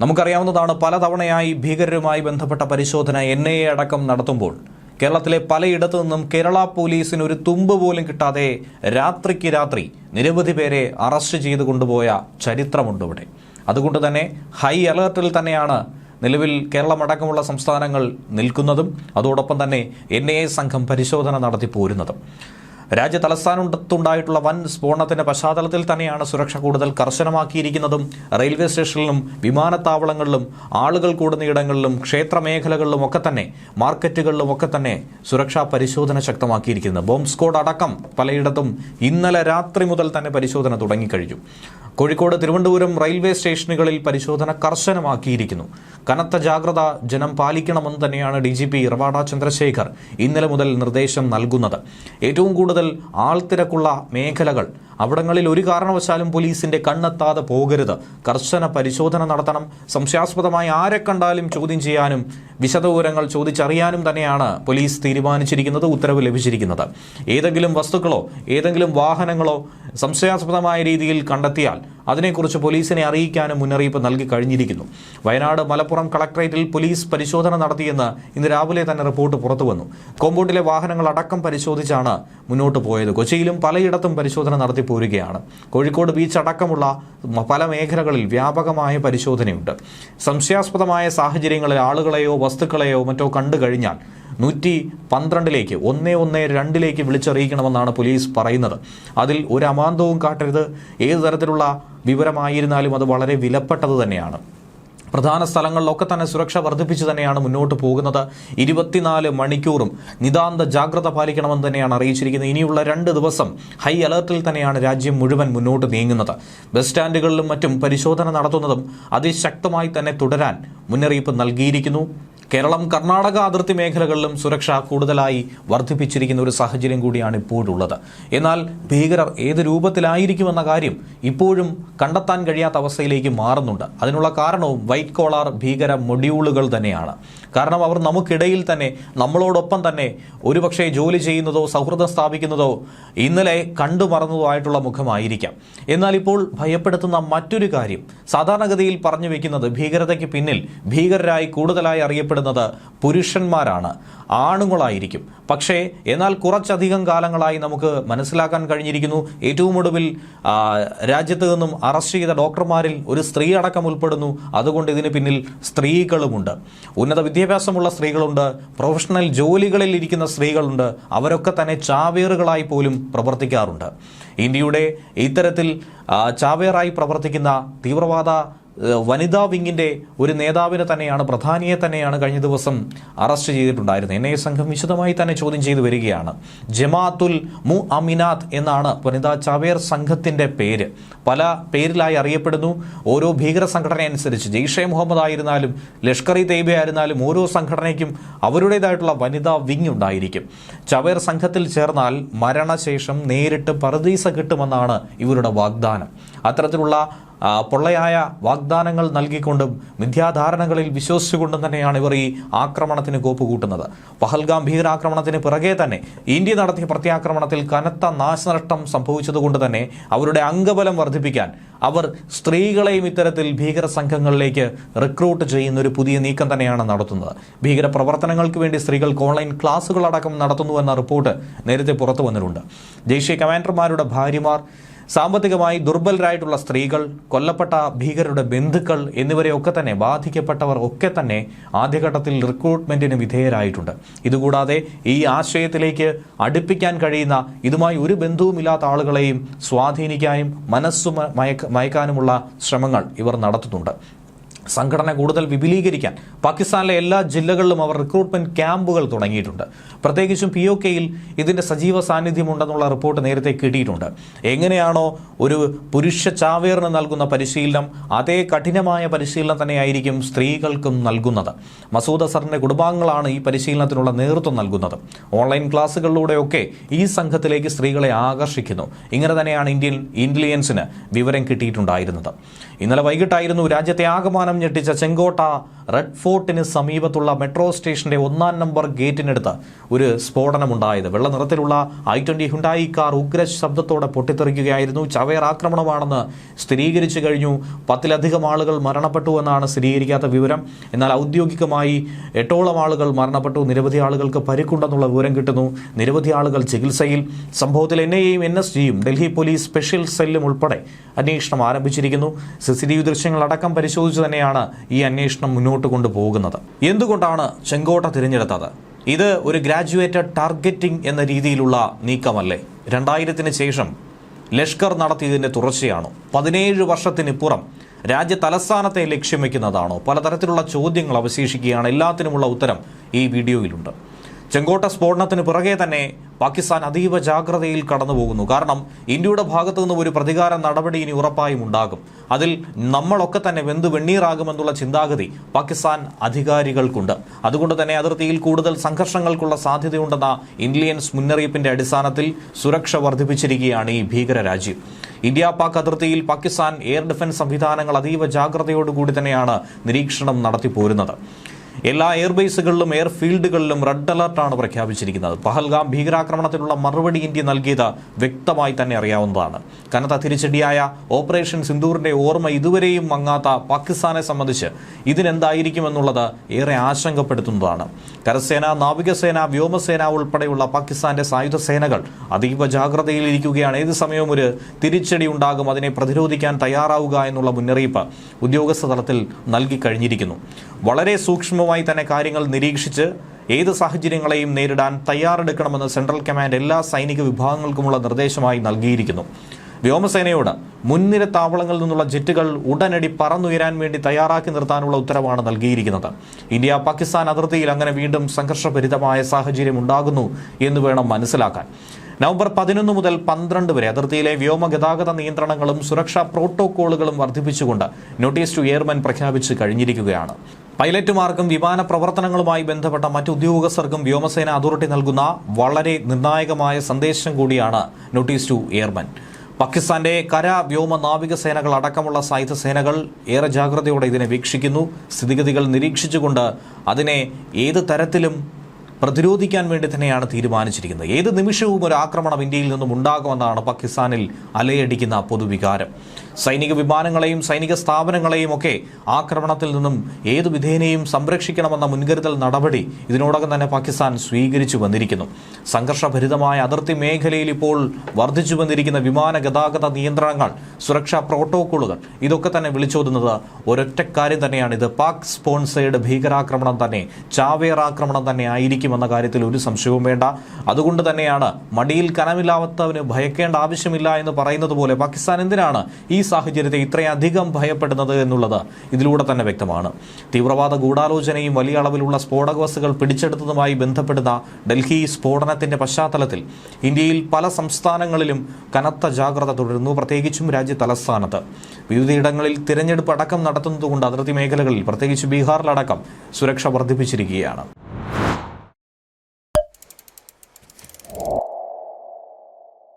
നമുക്കറിയാവുന്നതാണ് പലതവണയായി ഭീകരരുമായി ബന്ധപ്പെട്ട പരിശോധന എൻ ഐ എ അടക്കം നടത്തുമ്പോൾ കേരളത്തിലെ പലയിടത്തു നിന്നും കേരള പോലീസിന് ഒരു തുമ്പ് പോലും കിട്ടാതെ രാത്രിക്ക് രാത്രി നിരവധി പേരെ അറസ്റ്റ് ചെയ്ത് കൊണ്ടുപോയ ചരിത്രമുണ്ട് ഇവിടെ. അതുകൊണ്ട് തന്നെ ഹൈ അലേർട്ടിൽ തന്നെയാണ് നിലവിൽ കേരളമടക്കമുള്ള സംസ്ഥാനങ്ങൾ നിൽക്കുന്നതും അതോടൊപ്പം തന്നെ എൻ സംഘം പരിശോധന നടത്തി പോരുന്നതും. രാജ്യ തലസ്ഥാനത്തുണ്ടായിട്ടുള്ള വൻ സ്ഫോടനത്തിന്റെ പശ്ചാത്തലത്തിൽ തന്നെയാണ് സുരക്ഷ കൂടുതൽ കർശനമാക്കിയിരിക്കുന്നതും. റെയിൽവേ സ്റ്റേഷനിലും വിമാനത്താവളങ്ങളിലും ആളുകൾ കൂടുന്ന ഇടങ്ങളിലും ക്ഷേത്രമേഖലകളിലും ഒക്കെ തന്നെ മാർക്കറ്റുകളിലും ഒക്കെ തന്നെ സുരക്ഷാ പരിശോധന ശക്തമാക്കിയിരിക്കുന്നത് ബോംബ് സ്ക്വാഡ് അടക്കം പലയിടത്തും ഇന്നലെ രാത്രി മുതൽ തന്നെ പരിശോധന തുടങ്ങിക്കഴിഞ്ഞു. കോഴിക്കോട് തിരുവനന്തപുരം റെയിൽവേ സ്റ്റേഷനുകളിൽ പരിശോധന കർശനമാക്കിയിരിക്കുന്നു. കനത്ത ജാഗ്രത ജനം പാലിക്കണമെന്ന് തന്നെയാണ് ഡി ജി പി ചന്ദ്രശേഖർ ഇന്നലെ മുതൽ നിർദ്ദേശം നൽകുന്നത്. ഏറ്റവും കൂടുതൽ ആൾത്തിരക്കുള്ള മേഖലകൾ അവിടങ്ങളിൽ ഒരു കാരണവശാലും പോലീസിന്റെ കണ്ണെത്താതെ പോകരുത്. കർശന പരിശോധന നടത്തണം. സംശയാസ്പദമായി ആരെ കണ്ടാലും ചോദ്യം ചെയ്യാനും വിശദവിവരങ്ങൾ ചോദിച്ചറിയാനും തന്നെയാണ് പോലീസ് തീരുമാനിച്ചിരിക്കുന്നത് ഉത്തരവ് ലഭിച്ചിരിക്കുന്നത്. ഏതെങ്കിലും വസ്തുക്കളോ ഏതെങ്കിലും വാഹനങ്ങളോ സംശയാസ്പദമായ രീതിയിൽ കണ്ടെത്തിയാൽ അതിനെക്കുറിച്ച് പോലീസിനെ അറിയിക്കാനും മുന്നറിയിപ്പ് നൽകി കഴിഞ്ഞിരിക്കുന്നു. വയനാട് മലപ്പുറം കളക്ടറേറ്റിൽ പോലീസ് പരിശോധന നടത്തിയെന്ന് ഇന്ന് രാവിലെ തന്നെ റിപ്പോർട്ട് പുറത്തു വന്നു. കോമ്പൗണ്ടിലെ വാഹനങ്ങൾ അടക്കം പരിശോധിച്ചാണ് മുന്നോട്ട് പോയത്. കൊച്ചിയിലും പലയിടത്തും പരിശോധന നടത്തി പോരുകയാണ്. കോഴിക്കോട് ബീച്ച് അടക്കമുള്ള പല മേഖലകളിൽ വ്യാപകമായ പരിശോധനയുണ്ട്. സംശയാസ്പദമായ സാഹചര്യങ്ങളിൽ ആളുകളെയോ വസ്തുക്കളെയോ മറ്റോ കണ്ടു കഴിഞ്ഞാൽ നൂറ്റി പന്ത്രണ്ടിലേക്ക് ഒന്നേ ഒന്ന് രണ്ടിലേക്ക് വിളിച്ചറിയിക്കണമെന്നാണ് പോലീസ് പറയുന്നത്. അതിൽ ഒരു അമാന്തവും കാട്ടരുത്. ഏത് തരത്തിലുള്ള വിവരമായിരുന്നാലും അത് വളരെ വിലപ്പെട്ടത് തന്നെയാണ്. പ്രധാന സ്ഥലങ്ങളിലൊക്കെ തന്നെ സുരക്ഷ വർദ്ധിപ്പിച്ചു തന്നെയാണ് മുന്നോട്ട് പോകുന്നത്. ഇരുപത്തിനാല് മണിക്കൂറും നിതാന്ത ജാഗ്രത പാലിക്കണമെന്ന് തന്നെയാണ് അറിയിച്ചിരിക്കുന്നത്. ഇനിയുള്ള രണ്ട് ദിവസം ഹൈ അലർട്ടിൽ തന്നെയാണ് രാജ്യം മുഴുവൻ മുന്നോട്ട് നീങ്ങുന്നത്. ബസ് സ്റ്റാൻഡുകളിലും മറ്റും പരിശോധന നടത്തുന്നതും അതിശക്തമായി തന്നെ തുടരാൻ മുന്നറിയിപ്പ് നൽകിയിരിക്കുന്നു. കേരളം കർണാടക അതിർത്തി മേഖലകളിലും സുരക്ഷ കൂടുതലായി വർദ്ധിപ്പിച്ചിരിക്കുന്ന ഒരു സാഹചര്യം കൂടിയാണ് ഇപ്പോഴുള്ളത്. എന്നാൽ ഭീകരർ ഏത് രൂപത്തിലായിരിക്കുമെന്ന കാര്യം ഇപ്പോഴും കണ്ടെത്താൻ കഴിയാത്ത അവസ്ഥയിലേക്ക് മാറുന്നുണ്ട്. അതിനുള്ള കാരണവും വൈറ്റ് കോളാർ ഭീകര മൊഡ്യൂളുകൾ തന്നെയാണ്. കാരണം അവർ നമുക്കിടയിൽ തന്നെ നമ്മളോടൊപ്പം തന്നെ ഒരുപക്ഷെ ജോലി ചെയ്യുന്നതോ സൗഹൃദം സ്ഥാപിക്കുന്നതോ ഇന്നലെ കണ്ടു മറന്നതോ ആയിട്ടുള്ള മുഖമായിരിക്കാം. എന്നാൽ ഇപ്പോൾ ഭയപ്പെടുത്തുന്ന മറ്റൊരു കാര്യം സാധാരണഗതിയിൽ പറഞ്ഞു വയ്ക്കുന്നത് ഭീകരതയ്ക്ക് പിന്നിൽ ഭീകരരായി കൂടുതലായി അറിയപ്പെടുന്നത് പുരുഷന്മാരാണ്. ആണുങ്ങളായിരിക്കും. പക്ഷേ എന്നാൽ കുറച്ചധികം കാലങ്ങളായി നമുക്ക് മനസ്സിലാക്കാൻ കഴിഞ്ഞിരിക്കുന്നു. ഏറ്റവും ഒടുവിൽ രാജ്യത്ത് നിന്നും അറസ്റ്റ് ചെയ്ത ഡോക്ടർമാരിൽ ഒരു സ്ത്രീ അടക്കം ഉൾപ്പെടുന്നു. അതുകൊണ്ട് ഇതിന് പിന്നിൽ സ്ത്രീകളുമുണ്ട്. ഉന്നത വിദ്യാഭ്യാസമുള്ള സ്ത്രീകളുണ്ട്. പ്രൊഫഷണൽ ജോലികളിൽ ഇരിക്കുന്ന സ്ത്രീകളുണ്ട്. അവരൊക്കെ തന്നെ ചാവേറുകളായി പോലും പ്രവർത്തിക്കാറുണ്ട്. ഇന്ത്യയുടെ ഇത്തരത്തിൽ ചാവേറായി പ്രവർത്തിക്കുന്ന തീവ്രവാദ വനിതാ വിങ്ങിന്റെ ഒരു നേതാവിനെ തന്നെയാണ് പ്രധാനിയെ തന്നെയാണ് കഴിഞ്ഞ ദിവസം അറസ്റ്റ് ചെയ്തിട്ടുണ്ടായിരുന്നത്. എൻ ഐ സംഘം വിശദമായി തന്നെ ചോദ്യം ചെയ്തു വരികയാണ്. ജമാഅത്തുൽ മു അമിനാത്ത് എന്നാണ് വനിതാ ചാവേർ സംഘത്തിന്റെ പേര്. പല പേരിലായി അറിയപ്പെടുന്നു. ഓരോ ഭീകര സംഘടന അനുസരിച്ച് ജെയ്ഷെ മുഹമ്മദ് ആയിരുന്നാലും ലഷ്കർ ഇ തെയ്ബ ആയിരുന്നാലും ഓരോ സംഘടനയ്ക്കും അവരുടേതായിട്ടുള്ള വനിതാ വിങ് ഉണ്ടായിരിക്കും. ചവേർ സംഘത്തിൽ ചേർന്നാൽ മരണശേഷം നേരിട്ട് പറദീസ കിട്ടുമെന്നാണ് ഇവരുടെ വാഗ്ദാനം. അത്തരത്തിലുള്ള പൊള്ളയായ വാഗ്ദാനങ്ങൾ നൽകിക്കൊണ്ടും മിഥ്യാധാരണകളിൽ വിശ്വസിച്ചുകൊണ്ടും തന്നെയാണ് ഇവർ ഈ ആക്രമണത്തിന് കോപ്പ് കൂട്ടുന്നത് പഹൽഗാം ഭീകരാക്രമണത്തിന് പിറകെ തന്നെ ഇന്ത്യ നടത്തിയ പ്രത്യാക്രമണത്തിൽ കനത്ത നാശനഷ്ടം സംഭവിച്ചതുകൊണ്ട് തന്നെ അവരുടെ അംഗബലം വർദ്ധിപ്പിക്കാൻ അവർ സ്ത്രീകളെയും ഇത്തരത്തിൽ ഭീകര സംഘങ്ങളിലേക്ക് റിക്രൂട്ട് ചെയ്യുന്ന ഒരു പുതിയ നീക്കം തന്നെയാണ് നടത്തുന്നത്. ഭീകര പ്രവർത്തനങ്ങൾക്ക് വേണ്ടി സ്ത്രീകൾക്ക് ഓൺലൈൻ ക്ലാസുകളടക്കം നടത്തുന്നുവെന്ന റിപ്പോർട്ട് നേരത്തെ പുറത്തു വന്നിട്ടുണ്ട്. ദേശീയ കമാൻഡർമാരുടെ ഭാര്യമാർ സാമ്പത്തികമായി ദുർബലരായിട്ടുള്ള സ്ത്രീകൾ കൊല്ലപ്പെട്ട ഭീകരരുടെ ബന്ധുക്കൾ എന്നിവരെയൊക്കെ തന്നെ ബാധിക്കപ്പെട്ടവർ ഒക്കെ തന്നെ ആദ്യഘട്ടത്തിൽ റിക്രൂട്ട്മെന്റിന് വിധേയരായിട്ടുണ്ട്. ഇതുകൂടാതെ ഈ ആശയത്തിലേക്ക് അടുപ്പിക്കാൻ കഴിയുന്ന ഇതുമായി ഒരു ബന്ധവുമില്ലാത്ത ആളുകളെയും സ്വാധീനിക്കാനും മനസ്സു മയക്കാനുമുള്ള ശ്രമങ്ങൾ ഇവർ നടത്തുന്നുണ്ട്. സംഘടന കൂടുതൽ വിപുലീകരിക്കാൻ പാകിസ്ഥാനിലെ എല്ലാ ജില്ലകളിലും അവർ റിക്രൂട്ട്മെന്റ് ക്യാമ്പുകൾ തുടങ്ങിയിട്ടുണ്ട്. പ്രത്യേകിച്ചും പി ഒ കെയിൽ ഇതിന്റെ സജീവ സാന്നിധ്യമുണ്ടെന്നുള്ള റിപ്പോർട്ട് നേരത്തെ കിട്ടിയിട്ടുണ്ട്. എങ്ങനെയാണോ ഒരു പുരുഷ ചാവേറിന് നൽകുന്ന പരിശീലനം അതേ കഠിനമായ പരിശീലനം തന്നെയായിരിക്കും സ്ത്രീകൾക്കും നൽകുന്നത്. മസൂദ് അസറിന്റെ കുടുംബാംഗങ്ങളാണ് ഈ പരിശീലനത്തിനുള്ള നേതൃത്വം നൽകുന്നത്. ഓൺലൈൻ ക്ലാസ്സുകളിലൂടെയൊക്കെ ഈ സംഘത്തിലേക്ക് സ്ത്രീകളെ ആകർഷിക്കുന്നു. ഇങ്ങനെ തന്നെയാണ് ഇന്ത്യൻ ഇന്റലിജൻസിന് വിവരം കിട്ടിയിട്ടുണ്ടായിരുന്നത്. ഇന്നലെ വൈകിട്ടായിരുന്നു രാജ്യത്തെ ആകമാനം ഞെട്ടിച്ച ചെങ്കോട്ട റെഡ് ഫോർട്ടിന് സമീപത്തുള്ള മെട്രോ സ്റ്റേഷന്റെ ഒന്നാം നമ്പർ ഗേറ്റിനടുത്ത് ഒരു സ്ഫോടനമുണ്ടായത്. വെള്ള നിറത്തിലുള്ള ഐ ട്വന്റി ഹുണ്ടായി കാർ ഉഗ്ര ശബ്ദത്തോടെ പൊട്ടിത്തെറിക്കുകയായിരുന്നു. ചവേർ ആക്രമണമാണെന്ന് സ്ഥിരീകരിച്ചു കഴിഞ്ഞു. പത്തിലധികം ആളുകൾ മരണപ്പെട്ടു എന്നാണ് സ്ഥിരീകരിക്കാത്ത വിവരം. എന്നാൽ ഔദ്യോഗികമായി എട്ടോളം ആളുകൾ മരണപ്പെട്ടു. നിരവധി ആളുകൾക്ക് പരിക്കുണ്ടെന്നുള്ള വിവരം കിട്ടുന്നു. നിരവധി ആളുകൾ ചികിത്സയിൽ. സംഭവത്തിൽ എൻ ഐയും എൻ ഡൽഹി പോലീസ് സ്പെഷ്യൽ സെല്ലും ഉൾപ്പെടെ അന്വേഷണം ആരംഭിച്ചിരിക്കുന്നു. സി സി ടി വി ദൃശ്യങ്ങളടക്കം പരിശോധിച്ചു തന്നെയാണ് ഈ അന്വേഷണം മുന്നോട്ട് കൊണ്ടുപോകുന്നത്? എന്തുകൊണ്ടാണ് ചെങ്കോട്ട തിരഞ്ഞെടുത്തത്? ഇത് ഒരു ഗ്രാജുവേറ്റഡ് ടാർഗറ്റിംഗ് എന്ന രീതിയിലുള്ള നീക്കമല്ലേ? രണ്ടായിരത്തിന് ശേഷം ലഷ്കർ നടത്തിയതിന്റെ തുടർച്ചയാണോ? പതിനേഴ് വർഷത്തിനിപ്പുറം രാജ്യ തലസ്ഥാനത്തെ ലക്ഷ്യം വയ്ക്കുന്നതാണോ പലതരത്തിലുള്ള ചോദ്യങ്ങൾ അവശേഷിക്കുകയാണ്. എല്ലാത്തിനുമുള്ള ഉത്തരം ഈ വീഡിയോയിലുണ്ട്. ചെങ്കോട്ട സ്ഫോടനത്തിന് പിറകെ തന്നെ പാകിസ്ഥാൻ അതീവ ജാഗ്രതയിൽ കടന്നുപോകുന്നു. കാരണം ഇന്ത്യയുടെ ഭാഗത്തു നിന്നും ഒരു പ്രതികാര നടപടി ഇനി ഉറപ്പായും ഉണ്ടാകും. അതിൽ നമ്മളൊക്കെ തന്നെ വെന്ത് വെണ്ണീറാകുമെന്നുള്ള ചിന്താഗതി പാകിസ്ഥാൻ അധികാരികൾക്കുണ്ട്. അതുകൊണ്ട് തന്നെ അതിർത്തിയിൽ കൂടുതൽ സംഘർഷങ്ങൾക്കുള്ള സാധ്യതയുണ്ടെന്ന ഇന്ത്യൻസ് മുന്നറിയിപ്പിന്റെ അടിസ്ഥാനത്തിൽ സുരക്ഷ വർദ്ധിപ്പിച്ചിരിക്കുകയാണ് ഈ ഭീകര രാജ്യം ഇന്ത്യ പാക് അതിർത്തിയിൽ പാകിസ്ഥാൻ എയർ ഡിഫൻസ് സംവിധാനങ്ങൾ അതീവ ജാഗ്രതയോടുകൂടി തന്നെയാണ് നിരീക്ഷണം നടത്തിപ്പോരുന്നത്. എല്ലാ എയർബേസുകളിലും എയർഫീൽഡുകളിലും റെഡ് അലർട്ടാണ് പ്രഖ്യാപിച്ചിരിക്കുന്നത്. പഹൽഗാം ഭീകരാക്രമണത്തിനുള്ള മറുപടി ഇന്ത്യ നൽകിയത് വ്യക്തമായി തന്നെ അറിയാവുന്നതാണ്. കനത്ത തിരിച്ചടിയായ ഓപ്പറേഷൻ സിന്ദൂറിന്റെ ഓർമ്മ ഇതുവരെയും മങ്ങാത്ത പാകിസ്ഥാനെ സംബന്ധിച്ച് ഇതിനെന്തായിരിക്കുമെന്നുള്ളത് ഏറെ ആശങ്കപ്പെടുത്തുന്നതാണ്. കരസേന നാവികസേന വ്യോമസേന ഉൾപ്പെടെയുള്ള പാകിസ്ഥാന്റെ സായുധ സേനകൾ അതീവ ജാഗ്രതയിലിരിക്കുകയാണ് ഏത് സമയവും ഒരു തിരിച്ചടി ഉണ്ടാകും. അതിനെ പ്രതിരോധിക്കാൻ തയ്യാറാവുക എന്നുള്ള മുന്നറിയിപ്പ് ഉദ്യോഗസ്ഥ തലത്തിൽ നൽകി കഴിഞ്ഞിരിക്കുന്നു. വളരെ സൂക്ഷ്മമായി തന്നെ കാര്യങ്ങൾ നിരീക്ഷിച്ച് ഏത് സാഹചര്യങ്ങളെയും നേരിടാൻ തയ്യാറെടുക്കണമെന്ന് സെൻട്രൽ കമാൻഡ് എല്ലാ സൈനിക വിഭാഗങ്ങൾക്കുമുള്ള നിർദ്ദേശമായി നൽകിയിരിക്കുന്നു. വ്യോമസേനയോട് മുൻനിര താവളങ്ങളിൽ നിന്നുള്ള ജെറ്റുകൾ ഉടനടി പറന്നുയരാൻ വേണ്ടി തയ്യാറാക്കി നിർത്താനുള്ള ഉത്തരവാണ് നൽകിയിരിക്കുന്നത്. ഇന്ത്യ പാകിസ്ഥാൻ അതിർത്തിയിൽ അങ്ങനെ വീണ്ടും സംഘർഷഭരിതമായ സാഹചര്യം ഉണ്ടാകുന്നു എന്ന് വേണം മനസ്സിലാക്കാൻ. നവംബർ പതിനൊന്ന് മുതൽ പന്ത്രണ്ട് വരെ അതിർത്തിയിലെ വ്യോമ ഗതാഗത നിയന്ത്രണങ്ങളും സുരക്ഷാ പ്രോട്ടോക്കോളുകളും വർദ്ധിപ്പിച്ചുകൊണ്ട് നോട്ടീസ് ടു എയർമാൻ പ്രഖ്യാപിച്ചു കഴിഞ്ഞിരിക്കുകയാണ്. പൈലറ്റുമാർക്കും വിമാന പ്രവർത്തനങ്ങളുമായി ബന്ധപ്പെട്ട മറ്റ് ഉദ്യോഗസ്ഥർക്കും വ്യോമസേന അതോറിറ്റി നൽകുന്ന വളരെ നിർണായകമായ സന്ദേശം കൂടിയാണ് നോട്ടീസ് ടു എയർമെൻ. പാകിസ്ഥാന്റെ കര വ്യോമ നാവിക സേനകൾ അടക്കമുള്ള സായുധ സേനകൾ ഏറെ ജാഗ്രതയോടെ ഇതിനെ വീക്ഷിക്കുന്നു. സ്ഥിതിഗതികൾ നിരീക്ഷിച്ചുകൊണ്ട് അതിനെ ഏത് തരത്തിലും പ്രതിരോധിക്കാൻ വേണ്ടി തന്നെയാണ് തീരുമാനിച്ചിരിക്കുന്നത്. ഏത് നിമിഷവും ഒരു ആക്രമണം ഇന്ത്യയിൽ നിന്നും ഉണ്ടാകുമെന്നാണ് പാകിസ്ഥാനിൽ അലയടിക്കുന്ന പൊതുവികാരം. സൈനിക വിമാനങ്ങളെയും സൈനിക സ്ഥാപനങ്ങളെയും ഒക്കെ ആക്രമണത്തിൽ നിന്നും ഏതു വിധേനയും സംരക്ഷിക്കണമെന്ന മുൻകരുതൽ നടപടി ഇതിനോടകം തന്നെ പാകിസ്ഥാൻ സ്വീകരിച്ചു വന്നിരിക്കുന്നു. സംഘർഷഭരിതമായ അതിർത്തി മേഖലയിൽ ഇപ്പോൾ വർദ്ധിച്ചു വന്നിരിക്കുന്ന വിമാന ഗതാഗത നിയന്ത്രണങ്ങൾ സുരക്ഷാ പ്രോട്ടോക്കോളുകൾ ഇതൊക്കെ തന്നെ വിളിച്ചോതുന്നത് ഒരൊറ്റ കാര്യം തന്നെയാണ്. ഇത് പാക് സ്പോൺസേഡ് ഭീകരാക്രമണം തന്നെ ചാവേർ ആക്രമണം തന്നെ ആയിരിക്കുമെന്ന കാര്യത്തിൽ ഒരു സംശയവും വേണ്ട. അതുകൊണ്ട് തന്നെയാണ് മടിയിൽ കനമില്ലാത്തവന് ഭയക്കേണ്ട ആവശ്യമില്ല എന്ന് പറയുന്നത് പോലെ പാകിസ്ഥാൻ എന്തിനാണ് ഈ സാഹചര്യത്തെ ഇത്രയധികം ഭയപ്പെടുന്നത് എന്നുള്ളത് ഇതിലൂടെ തന്നെ വ്യക്തമാണ്. തീവ്രവാദ ഗൂഢാലോചനയും വലിയ അളവിലുള്ള സ്ഫോടക വസ്തുക്കൾ പിടിച്ചെടുത്തതുമായി ബന്ധപ്പെടുന്ന ഡൽഹി സ്ഫോടനത്തിന്റെ പശ്ചാത്തലത്തിൽ ഇന്ത്യയിൽ പല സംസ്ഥാനങ്ങളിലും കനത്ത ജാഗ്രത തുടരുന്നു. പ്രത്യേകിച്ചും രാജ്യ തലസ്ഥാനത്ത്. വിവിധയിടങ്ങളിൽ തിരഞ്ഞെടുപ്പ് അടക്കം നടത്തുന്നതുകൊണ്ട് അതിർത്തി മേഖലകളിൽ പ്രത്യേകിച്ച് ബീഹാറിലടക്കം സുരക്ഷ വർദ്ധിപ്പിച്ചിരിക്കുകയാണ്.